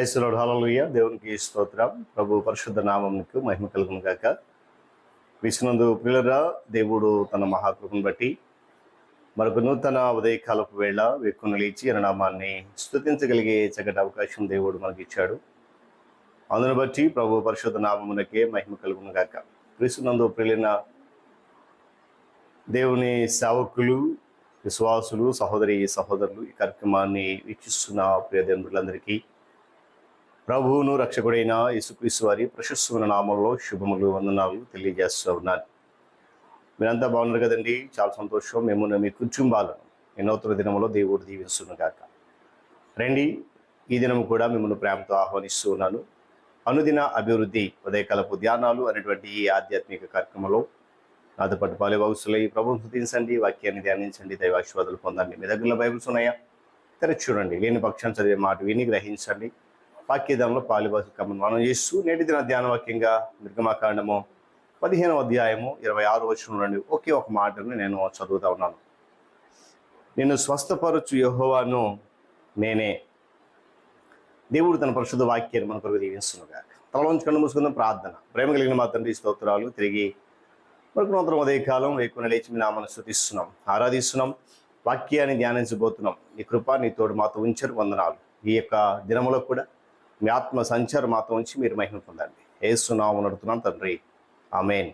క్రైస్తలో hallelujah దేవునికి స్తోత్రం. ప్రభు పరిశుద్ధ నామంకు మహిమ కలుగును గాక. విష్ణునందు పిల్లరా దేవుడు తన మహాకృపను బట్టి మరొక నూతన ఉదయకాలపు వేళ వెక్కును లేచి అన్న నామాన్ని చక్కటి అవకాశం దేవుడు మనకి ఇచ్చాడు అందును బట్టి ప్రభు పరిశుద్ధ నామమునకే మహిమ కలుగును గాక. క్రీస్తునందు ప్రిలిన దేవుని సేవకులు విశ్వాసులు సహోదరి సహోదరులు ఈ కార్యక్రమాన్ని వీక్షిస్తున్న ప్రియదేవులందరికీ ప్రభువును రక్షకుడైన యేసుక్రీస్తు వారి ప్రశస్తమైన నామంలో శుభములు వందనాలు తెలియజేస్తూ ఉన్నాను. మీరంతా బాగున్నారు కదండి? చాలా సంతోషం. మేము మీ కుటుంబాలను ఈ దినంలో దేవుడు దీవిస్తున్న గాక. రండి ఈ దినం కూడా మిమ్మల్ని ప్రేమతో ఆహ్వానిస్తూ ఉన్నాను. అనుదిన అభివృద్ధి ఉదయకాలపు ధ్యానాలు అనేటువంటి ఈ ఆధ్యాత్మిక కార్యక్రమంలో నాతో పాటు పాలే బాగుసులై ప్రభుత్వం స్థుతించండి వాక్యాన్ని ధ్యానించండి దైవాశీర్వాదాలు పొందండి. మీ దగ్గరలో బైబిల్స్ ఉన్నాయా? తెరచి చూడండి. లేని పక్షాన్ని చదివే మాట విని గ్రహించండి. వాక్యదంలో పాలిభాష మనం చేస్తూ నేటి దిన ధ్యాన వాక్యంగా నిర్గమాకాండము పదిహేనవ అధ్యాయము ఇరవై ఆరు వచ్చిన నుండి ఒకే ఒక మాటను నేను చదువుతా ఉన్నాను. నేను స్వస్థపరచు యహోవాను నేనే. దేవుడు తన పరిశుద్ధ వాక్యాన్ని మన కొరకు దీవిస్తున్నాగా తలలోంచి కన్ను మూసుకుందాం ప్రార్థన. ప్రేమ కలిగిన మా తండ్రి స్తోత్రాలు తిరిగి మనకు నూతన ఉదయకాలం వేకుని లేచి మీ నామను శృతిస్తున్నాం ఆరాధిస్తున్నాం వాక్యాన్ని ధ్యానించబోతున్నాం. నీ కృప నీ తోడు మాతో ఉంచారు వందనాలు. ఈ యొక్క దినములో కూడా మీ ఆత్మ సంచారం మాత్రం ఉంచి మీరు మహిమ పొందండి. ఏస్తున్నాము నడుతున్నాం తండ్రి. ఆమెన్.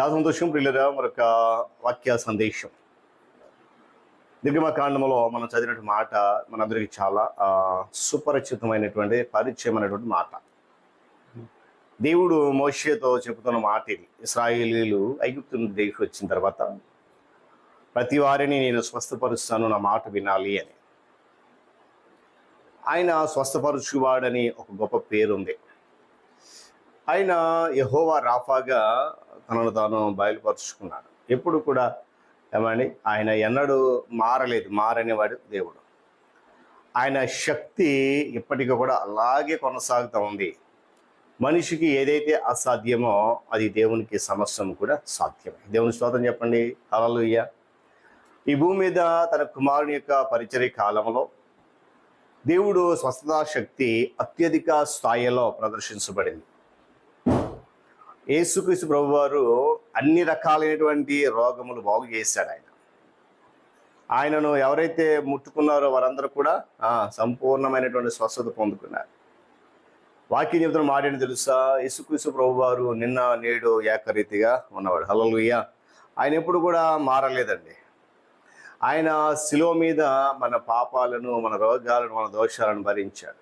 చాలా సంతోషం ప్రియులరా మరొక వాక్య సందేశం. నిర్గమకాండంలో మనం చదివినటువంటి మాట మనందరికీ చాలా సుపరిచితమైనటువంటి పరిచయమైనటువంటి మాట. దేవుడు మోషేతో చెబుతున్న మాట ఇది. ఇస్రాయేలీలు ఐగుప్తు దేశం వచ్చిన తర్వాత ప్రతి వారిని నేను స్వస్థపరుస్తాను నా మాట వినాలి అని. ఆయన స్వస్థపరచువాడని ఒక గొప్ప పేరు ఉంది ఆయన యహోవా రాఫాగా తనను తాను బయలుపరుచుకున్నాడు. ఎప్పుడు కూడా ఏమండి ఆయన ఎన్నడూ మారలేదు మారనేవాడు దేవుడు. ఆయన శక్తి ఇప్పటికీ కూడా అలాగే కొనసాగుతూ ఉంది. మనిషికి ఏదైతే అసాధ్యమో అది దేవునికి సమస్యం కూడా సాధ్యమే. దేవుని స్తోత్రం చెప్పండి. అలలుయ్య ఈ భూమి మీద తన కుమారుని యొక్క పరిచర్య కాలంలో దేవుడు స్వస్థతా శక్తి అత్యధిక స్థాయిలో ప్రదర్శించబడింది. యేసుక్రీస్తు ప్రభు వారు అన్ని రకాలైనటువంటి రోగములు బాగు చేశాడు ఆయన. ఆయనను ఎవరైతే ముట్టుకున్నారో వారందరూ కూడా సంపూర్ణమైనటువంటి స్వస్థత పొందుకున్నారు. వాక్యం చెబుతున్న మాట తెలుసా? యేసుక్రీస్తు ప్రభు వారు నిన్న నేడు ఏకరీతిగా ఉన్నవాడు. హల్లెలూయా. ఆయన ఎప్పుడు కూడా మారలేదండి. ఆయన శిలువ మీద మన పాపాలను మన రోగాలను మన దోషాలను భరించాడు.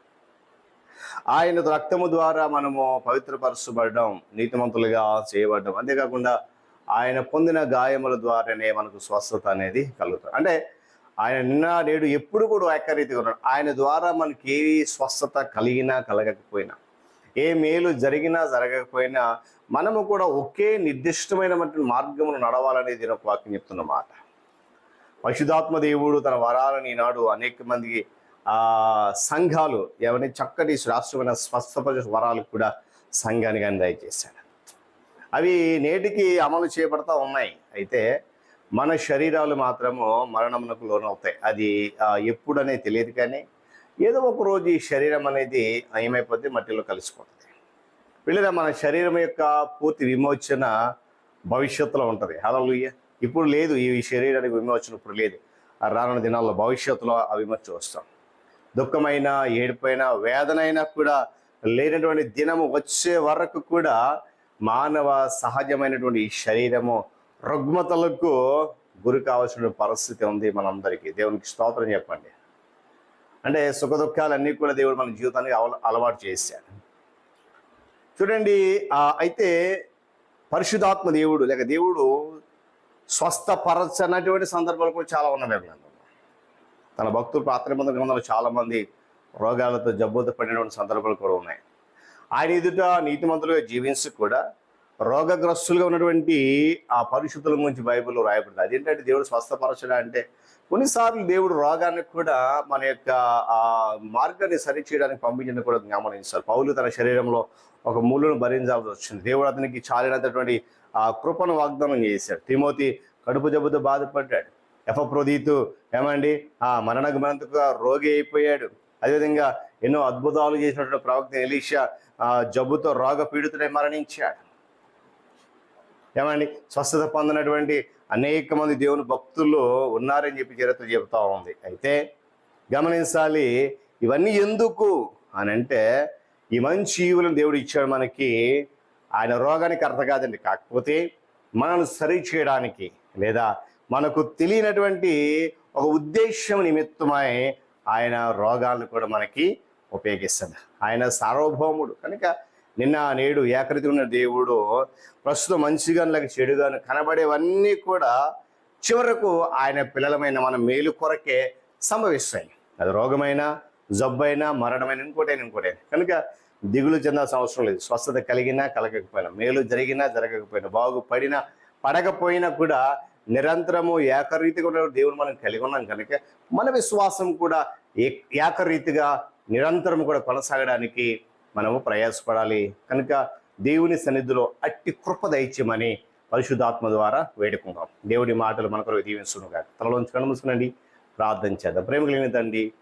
ఆయన రక్తము ద్వారా మనము పవిత్రపరచబడడం నీతిమంతులుగా చేయబడడం. అంతేకాకుండా ఆయన పొందిన గాయముల ద్వారానే మనకు స్వస్థత అనేది కలుగుతుంది. అంటే ఆయన నిన్న నేడు ఎప్పుడు కూడా ఏకరీతిగా ఉన్నాడు. ఆయన ద్వారా మనకి ఏ స్వస్థత కలిగినా కలగకపోయినా ఏ మేలు జరిగినా జరగకపోయినా మనము కూడా ఒకే నిర్దిష్టమైనటువంటి మార్గమును నడవాలనేది ఒక వాక్యం చెప్తున్నమాట పరిశుధాత్మ దేవుడు తన వరాలను ఈనాడు అనేక మందికి ఆ సంఘాలు ఎవరిని చక్కటి శ్రాష్టమైన స్వస్థపరిచే వరాలు కూడా సంఘానికి ఆయన దయచేశాడు. అవి నేటికి అమలు చేపడతా ఉన్నాయి. అయితే మన శరీరాలు మాత్రము మరణమునకు లోనవుతాయి. అది ఎప్పుడనే తెలియదు కానీ ఏదో ఒక రోజు ఈ శరీరం అనేది ఏమైపోతే మట్టిలో కలిసిపోతుంది. వీళ్ళ మన శరీరం యొక్క పూర్తి విమోచన భవిష్యత్తులో ఉంటుంది. హలలుయ్య ఇప్పుడు లేదు ఈ శరీరానికి విమోచన ఇప్పుడు లేదు. ఆ రానున్న దినాల్లో భవిష్యత్తులో ఆ విమోచన వస్తాం. దుఃఖమైన ఏడిపోయిన వేదనైనా కూడా లేనటువంటి దినము వచ్చే వరకు కూడా మానవ సహజమైనటువంటి ఈ శరీరము రుగ్మతలకు గురి కావాల్సిన పరిస్థితి ఉంది మనందరికీ. దేవునికి స్తోత్రం చెప్పండి. అంటే సుఖ దుఃఖాలన్నీ కూడా దేవుడు మన జీవితానికి అల- అలవాటు చేశాడు. చూడండి అయితే పరిశుధాత్మ దేవుడు లేక దేవుడు స్వస్థపరచనటువంటి సందర్భాలు కూడా చాలా ఉన్నాయి బైబిల్ తన భక్తులు ప్రార్థన బంధ గ్రంథంలో రోగాలతో జబ్బుతో పడినటువంటి సందర్భాలు కూడా ఉన్నాయి. ఆయన ఎదుట నీతిమంతులుగా జీవించి కూడా రోగగ్రస్తులుగా ఉన్నటువంటి ఆ పరిశుద్ధుల గురించి బైబిల్లో రాయబడింది. అదేంటంటే దేవుడు స్వస్థపరచడం అంటే కొన్నిసార్లు దేవుడు రోగానికి కూడా మన యొక్క ఆ మార్గాన్ని సరి చేయడానికి పంపించడం కూడా గమనించాలి పౌలు తన శరీరంలో ఒక మూలను భరించాల్సి వచ్చింది. దేవుడు అతనికి చాలినటువంటి ఆ కృపను వాగ్దానం చేశాడు. తిమోతి కడుపు జబ్బుతో బాధపడ్డాడు. ఎఫప్రోదీతు ఏమండి? ఆ మరణగమనంతగా రోగి అయిపోయాడు. అదేవిధంగా ఎన్నో అద్భుతాలు చేసినటువంటి ప్రవక్త ఎలీషా ఆ, జబ్బుతో రోగ పీడితుడై మరణించాడు. ఏమండి? స్వస్థత పొందినటువంటి అనేక మంది దేవుని భక్తులు ఉన్నారని చెప్పి చరిత్ర చెబుతా ఉంది. అయితే గమనించాలి ఇవన్నీ ఎందుకు అని అంటే ఈ మంచి జీవులను దేవుడు ఇచ్చాడు మనకి ఆయన రోగానికి అర్థం కాదండి కాకపోతే మనల్ని సరి చేయడానికి లేదా మనకు తెలియనటువంటి ఒక ఉద్దేశం నిమిత్తమై ఆయన రోగాలను కూడా మనకి ఉపయోగిస్తాడు. ఆయన సార్వభౌముడు. కనుక నిన్న నేడు ఏకృతి ఉన్న దేవుడు ప్రస్తుతం మంచిగాను చెడుగాను కనబడేవన్నీ కూడా చివరకు ఆయన పిల్లలమైన మన మేలు కొరకే సంభవిస్తాయి. అది రోగమైన జబ్బైనా మరణమైన ఇంకోటైనా ఇంకోటైనా. కనుక దిగులు చెందాల్సిన అవసరం లేదు. స్వస్థత కలిగినా కలగకపోయినా మేలు జరిగినా జరగకపోయినా బాగుపడినా పడకపోయినా కూడా నిరంతరము ఏకరీతిగా దేవుడు మనం కలిగి ఉన్నాం కనుక మన విశ్వాసం కూడా ఏ- ఏకరీతిగా నిరంతరం కూడా కొనసాగడానికి మనము ప్రయాసపడాలి. కనుక దేవుని సన్నిధిలో అట్టి కృప దయచేయమని పరిశుద్ధాత్మ ద్వారా వేడుకుందాం. దేవుడి మాటలు మన కొరకు దీవించును కాక తలలోంచి కనుమూసుకునండి ప్రార్థన చేద్దాం. ప్రేమ కలిగిన తండ్రి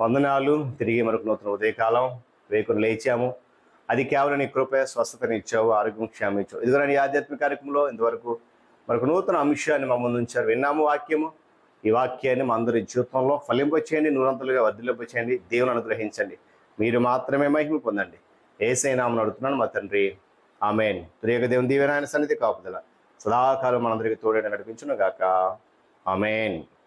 వందనాలు. తిరిగి మరొక నూతన ఉదయకాలం. వేకుని లేచాము. అది కేవలం నీ కృప స్వస్థతని ఇచ్చావు ఆరోగ్యం క్షేమం ఇదిగో నీ ఆధ్యాత్మిక కార్యక్రమంలో ఇంతవరకు మరొక నూతన అంశాన్ని మా ముందు ఉంచారు. విన్నాము వాక్యము. ఈ వాక్యాన్ని మా అందరి జీవితంలో ఫలింపచేయండి నూరంతలుగా వర్ధిలింపచేయండి దేవుని అనుగ్రహించండి. మీరు మాత్రమే మహిమ పొందండి. ఏసైనామని అడుగుతున్నాను మా తండ్రి. ఆమెన్. తురియక దేవుని దీవెనాయన సన్నిధి కాపుదల సదాకాలం మనందరికీ తోడేట నడిపించును గాక ఆమెన్.